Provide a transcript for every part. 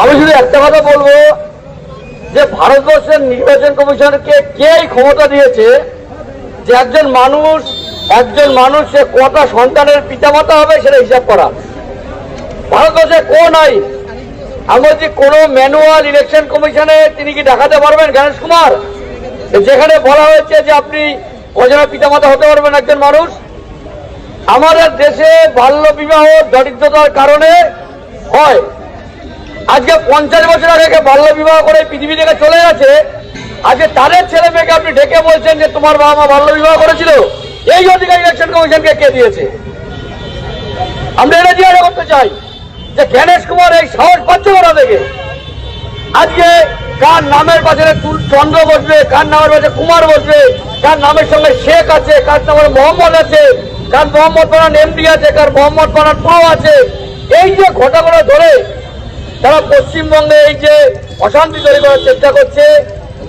আমি শুধু একটা কথা বলব যে ভারতবর্ষের নির্বাচন কমিশনকে কে ক্ষমতা দিয়েছে যে একজন মানুষ একজন মানুষ সে কটা সন্তানের পিতামাতা হবে সেটা হিসাব করা। ভারতবর্ষে কোন আইন আমি বলছি, কোন ম্যানুয়াল ইলেকশন কমিশনে তিনি কি দেখাতে পারবেন গণেশ কুমার? যেখানে বলা হয়েছে যে আপনি কজনের পিতামাতা হতে পারবেন একজন মানুষ। আমাদের দেশে বাল্য বিবাহ দরিদ্রতার কারণে হয়। আজকে পঞ্চাশ বছর আগে বাল্য বিবাহ করে পৃথিবী থেকে চলে গেছে, আজকে তাদের ছেলে মেয়েকে আপনি ডেকে বলছেন যে তোমার বাবা মা বাল্য বিবাহ করেছিল? এই অধিকার ইলেকশন কমিশনকে কে দিয়েছে? আমরা এটা জিজ্ঞাসা করতে চাই যে জ্ঞানেশ কুমার এই সাহস পাচ্ছে ওরা থেকে? আজকে কার নামের পাশে চন্দ্র বসবে, কার নামের পাশে কুমার বসবে, কার নামের সঙ্গে শেখ আছে, কার নামের মোহাম্মদ আছে, কার মোহাম্মদ বানান এমডি আছে, কার মোহাম্মদ বানান প্রো আছে? এই যে ঘটনাগুলো ধরে তারা পশ্চিমবঙ্গে এই যে অশান্তি তৈরি করার চেষ্টা করছে,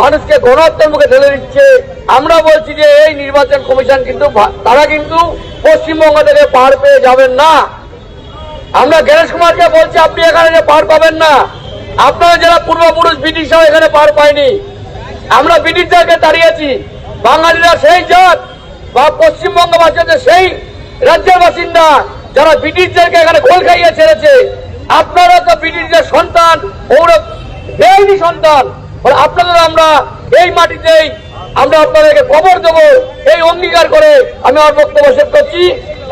মানুষকে গণহত্যার মুখে ঠেলে দিচ্ছে। আমরা বলছি যে এই নির্বাচন কমিশন কিন্তু তারা কিন্তু পশ্চিমবঙ্গ থেকে পার পেয়ে যাবেন না। আমরা গণেশ কুমারকে বলছি, আপনি এখানে পার পাবেন না। আপনারা যারা পূর্বপুরুষ ব্রিটিশরাও এখানে পার পায়নি। আমরা ব্রিটিশদেরকে দাঁড়িয়েছি। বাঙালিরা সেই জাত বা পশ্চিমবঙ্গবাসী সেই রাজ্যের বাসিন্দা যারা ব্রিটিশদেরকে এখানে গোল খাইয়ে ছেড়েছে। আপনারা তো ব্রিটিশদের সন্তান ওরা বেআইনি সন্তান। আপনাদের আমরা এই মাটিতেই আমরা আপনাদেরকে কবর দেব এই অঙ্গীকার করে আমি আমার বক্তব্য শেষ করছি।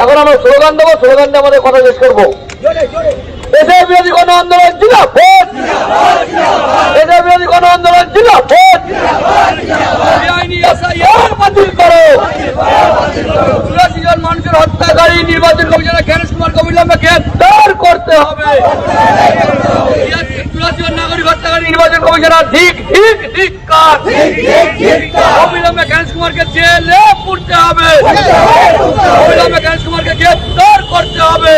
এখন আমরা স্লোগান দেবো স্লোগান দিয়ে আমাদের কথা শেষ করব। দেশের বিরোধী কোনো আন্দোলন ভোট দেশের বিরোধী কোন আন্দোলন ছিল ভোট বেআইনি SIR বাতিল করো চুরাশি জন মানুষের হত্যাকারী নির্বাচন কমিশনে জ্ঞানেশ কুমার অবিলম্বে গ্রেপ্তার করতে হবে। নির্বাচন কমিশনার ঠিক ঠিক ঠিক কাজ অবিলম্বে জ্ঞানেশ কুমারকে জেলে পুড়তে হবে। অবিলম্বে জ্ঞানেশ কুমারকে গ্রেপ্তার করতে হবে।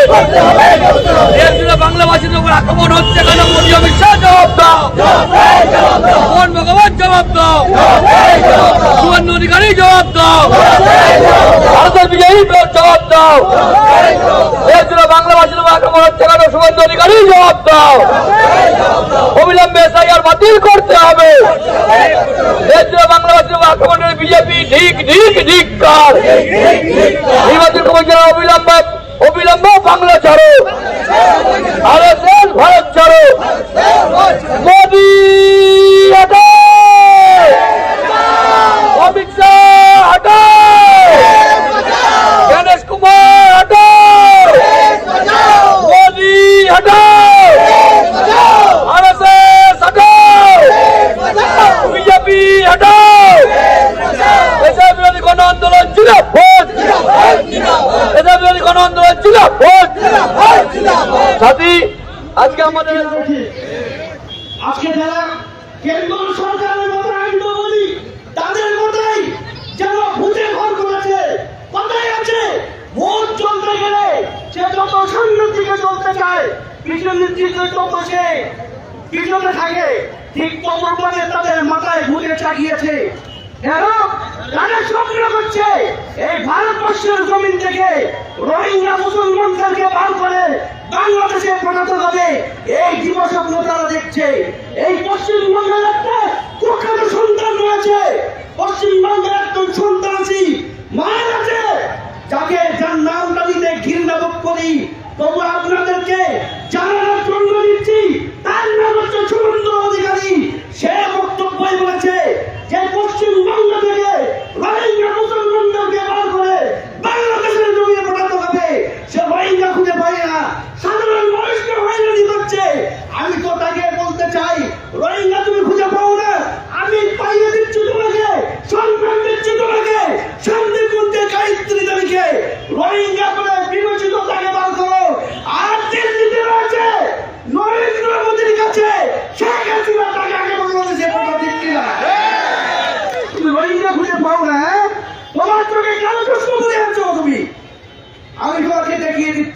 বাংলাভাষীদের উপর আক্রমণ হচ্ছে কেন মোদী অমিত শাহ জবাব দাও। মোহন ভগবান জবাব দাও। সুবর্ণ অধিকারী জবাব দাও। ভারতের বিজয়ী জবাব দাও দেশ জুড়ে বাংলাভাষীদের উপর আক্রমণ হচ্ছে কেন সুবর্ণ দাও। অবিলম্বে এসআইআর বাতিল করতে হবে। দেশ জুড়ে বাংলাভাষীর আক্রমণের বিজেপি ঢিক ঢিক ঢিক কার নির্বাচন কমিশনের অবিলম্বে বাংলা ছাড়ো আরএসএস ভারত ছাড়ো মোদি হটাও অমিত শাহ হটাও গণেশ কুমার হটাও মোদি হটাও আরএসএস হটাও বিজেপি হটাও দেশের বিরোধী কোন আন্দোলন ছিল ভোট দেশের বিরোধী কোন আন্দোলন ছিল ভোট সাথী আজকে আমাদের আজকে যারা কেন্দ্র সরকারের মতো আইন বলি তাদের মতোই যেন ভূতে ঘর করেছে কথাই আছে ভোট চলতে গেলে সে যত সামনের দিকে চলতে চায় পিছনের দিকে যত সে পিছনে থাকে। ঠিক তত মানে তাদের মাথায় ভূতে চাগিয়েছে কেন? তারা স্বপ্ন করছে, এই ভারতবর্ষের জমিন থেকে রোহিঙ্গা মুসলমানদেরকে বার করে বাংলাদেশে পাঠাতে হবে। এই দিবস্বপ্ন তারা দেখছে এই পশ্চিমবঙ্গের একটা প্রখ্যাত সন্তান রয়েছে। পশ্চিমবঙ্গের একজন সন্ত্রাসী মায়ের আছে যাকে যার নামটা দিতে ঘৃণা করি, তবু আপনাদেরকে জানানোর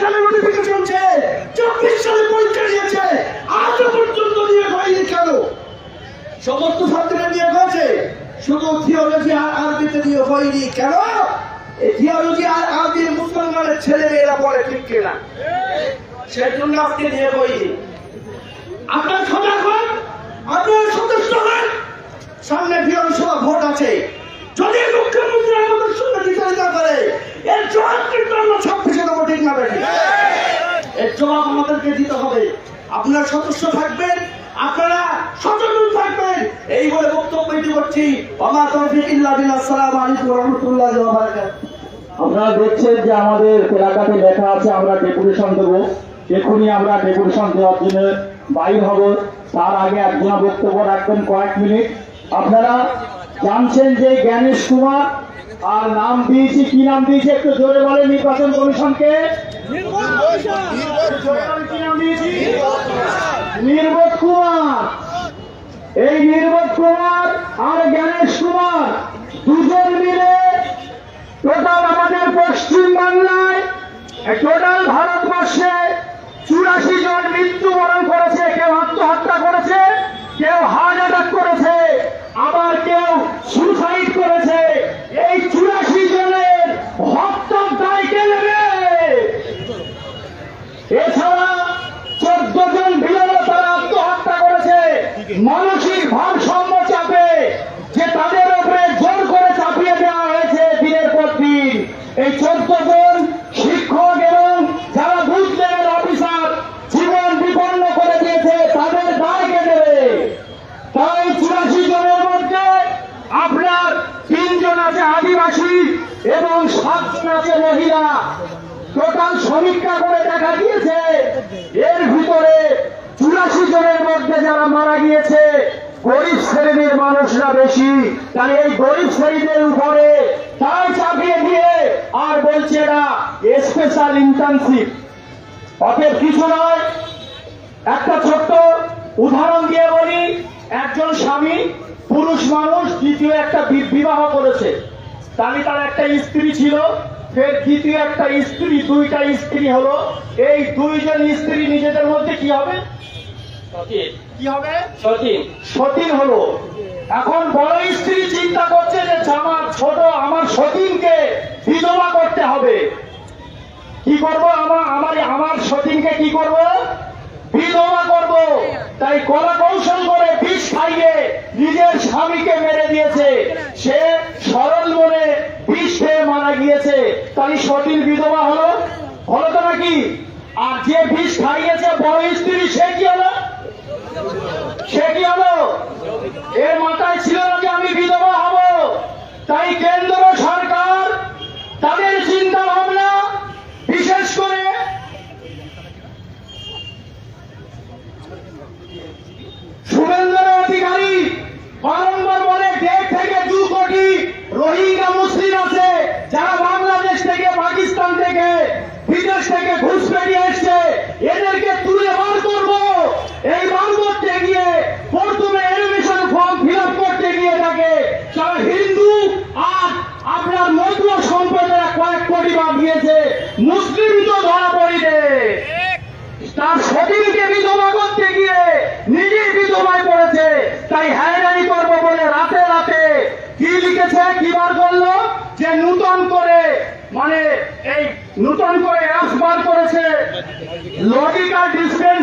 সালে নোটিফিকেশন চলছে, চব্বিশ সালে পরীক্ষা দিয়েছে আজও পর্যন্ত নিয়োগ হয়নি কেন? সমস্ত ছাত্রীরা নিয়োগ হয়েছে শুধু থিওলজি আর আরবিতে নিয়োগ হয়নি কেন? এই থিওলজি আর আরবি মুসলমানের ছেলে মেয়েরা পড়ে, ঠিক কিনা? সেই জন্য আজকে নিয়োগ হয়নি। আপনার সজাগ হন, আপনার সচেষ্ট হন। সামনে বিধানসভা ভোট আছে। যদি মুখ্যমন্ত্রী আমাদের সঙ্গে বিচারিতা করে এর জবাব কিন্তু আমরা ছাব্বিশে দেবো ঠিক না এর জবাব আমাদেরকে দিতে হবে। আপনার সদস্য থাকবেন আপনারা সচেতন থাকবেন। এই বলে বক্তব্য এটি করছি। আমার তৌফিক ইল্লা বিল্লাহ। আসসালামু আলাইকুম ওয়া রাহমাতুল্লাহি ওয়া বারাকাতুহু। আপনারা দেখছেন যে আমাদের এলাকাতে লেখা আছে আমরা ডেপুটেশন দেবো। এখনই আমরা ডেপুটেশন দেওয়ার জন্য বাইর হব। তার আগে একজনা বক্তব্য রাখবেন কয়েক মিনিট। আপনারা জানছেন যে জ্ঞানেশ কুমার আর নাম দিয়েছি, কি নাম দিয়েছি একটু জোরে বলে নির্বাচন কমিশনকে? নির্বোধ কুমার এই নির্বোধ কুমার আর জ্ঞানেশ কুমার দুজন মিলে টোটাল আমাদের পশ্চিম বাংলায় টোটাল ভারতবর্ষে এই চোদ্দ জন শিক্ষক এবং যারা বুথ অফিসার, জীবন বিপন্ন করে দিয়েছে, তাদের দায় কে দেবে? তাই চুরাশি জনের মধ্যে আপনার তিনজন আছে আদিবাসী এবং সাতজন আছে মহিলা। টোটাল সমীক্ষা করে দেখা গিয়েছে এর ভিতরে চুরাশি জনের মধ্যে যারা মারা গিয়েছে গরিব শ্রেণির মানুষরা বেশি। তাই এই গরিব শ্রেণীদের উপরে তাই চাপিয়ে দিয়ে আর বলছে এরা স্পেশাল ইন্টার্নশিপ অতএব কিছু নয়, একটা ছোট্ট উদাহরণ দিয়ে বলি, একজন স্বামী পুরুষ মানুষ দ্বিতীয় একটা বিবাহ করেছে। তাহলে তার একটা স্ত্রী ছিল, ফের দ্বিতীয় একটা স্ত্রী, দুইটা স্ত্রী হলো। এই দুইজন স্ত্রী নিজেদের মধ্যে কি হবে? কি হবে? সঠিক সতীন হলো। এখন বড় স্ত্রী চিন্তা করছে যে আমার ছোট আমার সতীনকে বিধবা করতে হবে। কি করব আমার আমার আমার সতীনকে কি করব? বিধবা করব। তাই কলা কৌশল করে বিষ খাইয়ে নিজের স্বামীকে মেরে দিয়েছে। সে সরল মনে বিষ খেয়ে মারা গিয়েছে। তাই সতীন বিধবা হলো। হলো তো নাকি? আর যে বিষ খাইয়েছে বড় স্ত্রী সে কি হলো? সে কি হলো? এর মাথায় ছিল না যে আমি বিধবা হব? তাই কেন্দ্র সরকার তাদের চিন্তা ভাবনা বিশেষ করে শুভেন্দ্র অধিকারী বারংবার বলে দেড় থেকে দু কোটি রোহিঙ্গা মুসলিম আছে যারা বাংলাদেশ থেকে পাকিস্তান থেকে বিদেশ থেকে ঘুষ পেরিয়ে এসছে এদেরকে তুলে বার করব এই বার করতে গিয়ে প্রথমে এডুকেশন ফর্ম ফিল আপ করতে গিয়ে থাকে তারা হিন্দু আর আপনার মধ্য সম্প্রদায় কয়েক কোটি বাদ দিয়েছে মুসলিম তো ধরা পড়িবে তার সতীনকে বিধবা করতে গিয়ে নিজেই বিধবায় পড়েছে তাই হ্যারানি করব বলে রাতে রাতে কি লিখেছে কি বার করল যে নূতন করে মানে এই নূতন করে আসবার বার করেছে লজিক্যাল ডিসপেন্সি